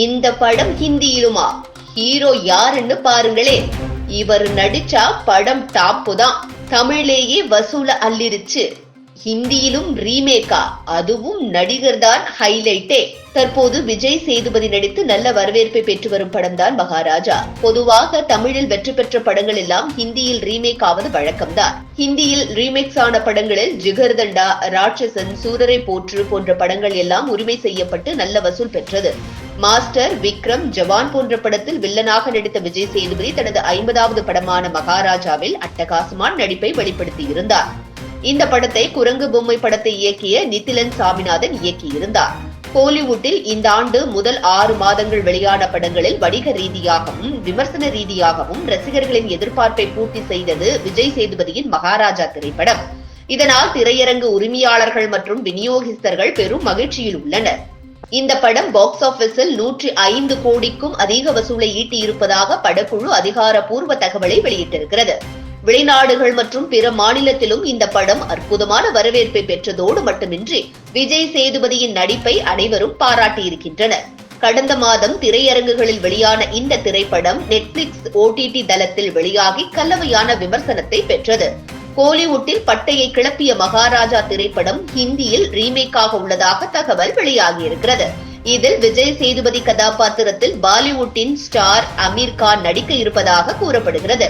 இந்த படம் ஹிந்தியிலுமா? ஹீரோ யாருன்னு பாருங்களே இவர் நடிச்சா படம் டாப்பு தான். தமிழ்லேயே வசூல அள்ளிருச்சு. ஹிந்தியிலும் ரீமேக்கா. அதுவும் நடிகர் தான் ஹைலைட்டே. தற்போது விஜய் சேதுபதி நடித்து நல்ல வரவேற்பை பெற்று வரும் படம் தான் மகாராஜா. பொதுவாக தமிழில் வெற்றி பெற்ற படங்கள் எல்லாம் ஹிந்தியில் ரீமேக் ஆவது வழக்கம்தான். ஹிந்தியில் ரீமேக்ஸ் ஆன படங்களில் ஜிகர்தண்டா ராட்சசன் சூரரை போற்று போன்ற படங்கள் எல்லாம் உரிமை செய்யப்பட்டு நல்ல வசூல் பெற்றது. மாஸ்டர் விக்ரம் ஜவான் போன்ற படத்தில் வில்லனாக நடித்த விஜய் சேதுபதி தனது ஐம்பதாவது படமான மகாராஜாவில் அட்டகாசமான நடிப்பை வெளிப்படுத்தி இருந்தார் இந்த படத்தை குரங்கு பொம்மை படத்தை இயக்கிய நிதிலன் சாமிநாதன் இயக்கியிருந்தார். கோலிவுட்டில் இந்த ஆண்டு முதல் ஆறு மாதங்கள் வெளியான படங்களில் வணிக ரீதியாகவும் விமர்சன ரீதியாகவும் ரசிகர்களின் எதிர்பார்ப்பை பூர்த்தி செய்தது விஜய் சேதுபதியின் மகாராஜா திரைப்படம். இதனால் திரையரங்கு உரிமையாளர்கள் மற்றும் விநியோகிஸ்தர்கள் பெரும் மகிழ்ச்சியில் உள்ளனர். இந்த படம் பாக்ஸ் ஆபீஸில் நூற்றி ஐந்து கோடிக்கும் அதிக வசூலை ஈட்டியிருப்பதாக படக்குழு அதிகாரப்பூர்வ தகவலை வெளியிட்டிருக்கிறது. வெளிநாடுகள் மற்றும் பிற மாநிலத்திலும் இந்த படம் அற்புதமான வரவேற்பை பெற்றதோடு மட்டுமின்றி விஜய் சேதுபதியின் நடிப்பை அனைவரும் பாராட்டியிருக்கின்றனர். கடந்த மாதம் திரையரங்குகளில் வெளியான இந்த திரைப்படம் நெட்ஃபிளிக்ஸ் ஓடிடி தளத்தில் வெளியாகி கலவையான விமர்சனத்தை பெற்றது. கோலிவுட்டில் பட்டையை கிளப்பிய மகாராஜா திரைப்படம் ஹிந்தியில் ரீமேக்காக உள்ளதாக தகவல் வெளியாகியிருக்கிறது. இதில் விஜய் சேதுபதி கதாபாத்திரத்தில் பாலிவுட்டின் ஸ்டார் அமீர் கான் நடிக்க இருப்பதாக கூறப்படுகிறது.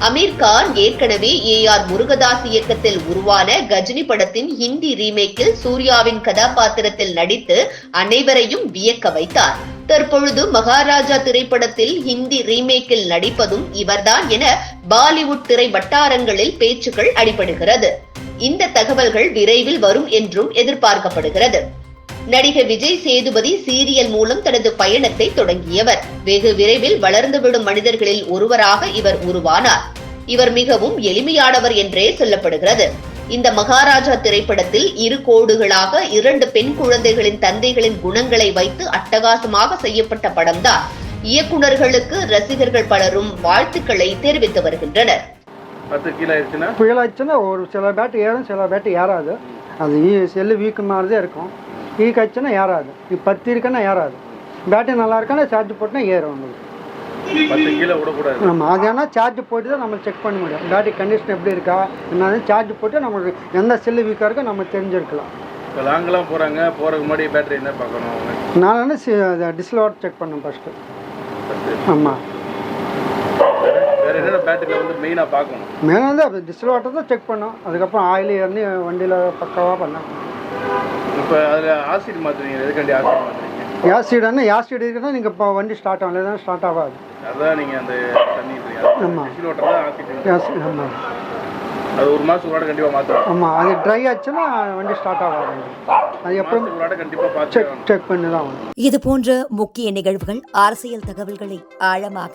அமீர் கான் ஏற்கனவே ஏ ஆர் முருகதாஸ் இயக்கத்தில் உருவான கஜினி படத்தின் ஹிந்தி ரீமேக்கில் சூர்யாவின் கதாபாத்திரத்தில் நடித்து அனைவரையும் வியக்க வைத்தார். தற்பொழுது மகாராஜா திரைப்படத்தில் ஹிந்தி ரீமேக்கில் நடிப்பதும் இவர்தான் என பாலிவுட் திரை வட்டாரங்களில் பேச்சுக்கள் அடிபடுகிறது. இந்த தகவல்கள் விரைவில் வரும் என்றும் எதிர்பார்க்கப்படுகிறது. நடிகர் விஜய் சேதுபதி சீரியல் மூலம் தனது பயணத்தை தொடங்கியவர். வெகு விரைவில் வளர்ந்துவிடும் மனிதர்களில் ஒருவராக இவர் உருவானார். இவர் மிகவும் எளிமையானவர் என்றே சொல்லப்படுகிறது. இந்த மகாராஜா திரைப்படத்தில் இரு கோடுகளாக இரண்டு பெண் குழந்தைகளின் தந்தைகளின் குணங்களை வைத்து அட்டகாசமாக செய்யப்பட்ட படம்தான். இயக்குனர்களுக்கு ரசிகர்கள் பலரும் வாழ்த்துக்களை தெரிவித்து வருகின்றனர். ஒரு சில பேட்டு ஏறும் சில பேட்டு ஏறாது. அது ஈ செல்லு வீக்கு மாதிரிதான் இருக்கும். வீக் ஆச்சுன்னா ஏறாது. இப்போ பத்து இருக்குன்னா ஏறாது. பேட்டரி நல்லா இருக்குன்னா சார்ஜ் போட்டுனா ஏறும் உங்களுக்கு பத்து கீழே விடக்கூடாது. நம்ம அது ஏன்னா சார்ஜ் போட்டு தான் நம்ம செக் பண்ண முடியும். பேட்டரி கண்டிஷன் எப்படி இருக்கா என்னது சார்ஜ் போட்டு நம்மளுக்கு எந்த செல்லு வீக்காக இருக்கோ நம்ம தெரிஞ்சிருக்கலாம். இப்போ லாங்கெல்லாம் போகிறாங்க போகிறதுக்கு முன்னாடி பேட்டரி என்ன பார்க்கணும்? அவங்க நான் என்ன டிஸ்லோட் செக் பண்ணேன் ஃபஸ்ட்டு ஆமாம் வேறு என்னென்ன பேட்டரியில் வந்து மெயினாக பார்க்கணும்? மேலே வந்து அது டிஸ்லோட்டை தான் செக் பண்ணோம். அதுக்கப்புறம் ஆயில் ஏறி வண்டியில் பக்காவாக பண்ணேன் இப்போ அதில் ஆசிட் மாற்றுறீங்க எதுக்காண்டி ஆசிட் மாற்றுறீங்க யாசிடுன்னா யாசிடு இருக்குன்னா நீங்கள் இப்போ வண்டி ஸ்டார்ட் ஆகல தான் ஸ்டார்ட் ஆகாது. அதான் நீங்கள் அந்த தண்ணி ஆமாம் அது ஒரு மாதத்துக்கு கூட கண்டிப்பாக மாற்றணும் ஆமாம் அது ட்ரை ஆச்சுன்னா வண்டி ஸ்டார்ட் ஆகாது. அது எப்பவும் கண்டிப்பாக செக் செக் பண்ணி தான் இது போன்ற முக்கிய நிகழ்வுகள் அரசியல் தகவல்களை ஆழமாக